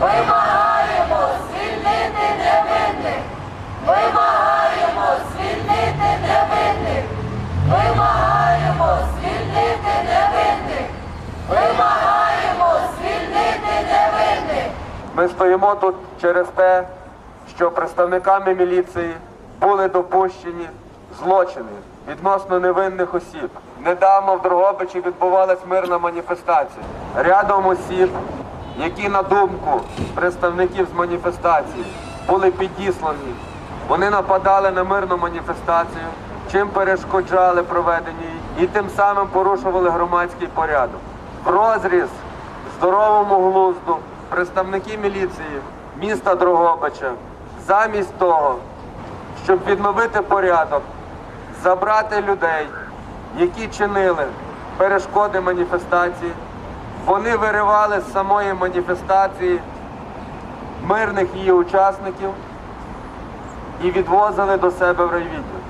Вимагаємо звільнити невинних! Вимагаємо звільнити невинних! Вимагаємо звільнити невинних! Вимагаємо звільнити невинних! Ми стоїмо тут через те, що представниками міліції були допущені злочини відносно невинних осіб. Недавно в Дрогобичі відбувалась мирна маніфестація. Рядом осіб, які на думку представників з маніфестації були підіслані. Вони нападали на мирну маніфестацію, чим перешкоджали проведенню її і тим самим порушували громадський порядок. В розріз здоровому глузду представники міліції міста Дрогобича замість того, щоб відновити порядок, забрати людей, які чинили перешкоди маніфестації, вони виривали з самої маніфестації мирних її учасників і відвозили до себе в райвідділ.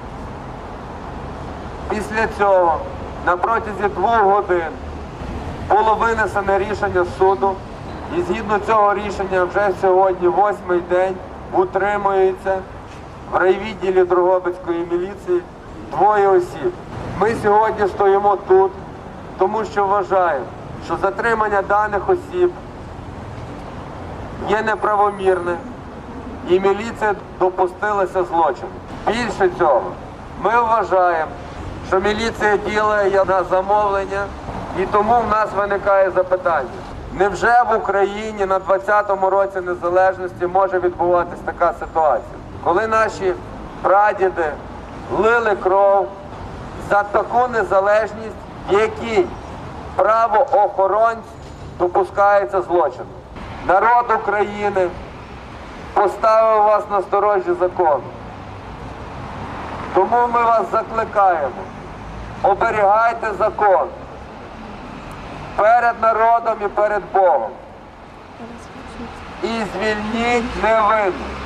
Після цього на протязі двох годин було винесене рішення суду, і згідно цього рішення вже сьогодні, восьмий день, утримується в райвідділі Дрогобицької міліції двоє осіб. Ми сьогодні стоїмо тут, тому що вважаємо, що затримання даних осіб є неправомірне і міліція допустилася злочину. Більше цього, ми вважаємо, що міліція діє на замовлення, і тому в нас виникає запитання. Невже в Україні на 20-му році незалежності може відбуватись така ситуація, коли наші прадіди лили кров за таку незалежність, якій правоохоронць допускається злочину? Народ України поставив вас на сторожі закону. Тому ми вас закликаємо. Оберігайте закон перед народом і перед Богом. І звільніть невинних.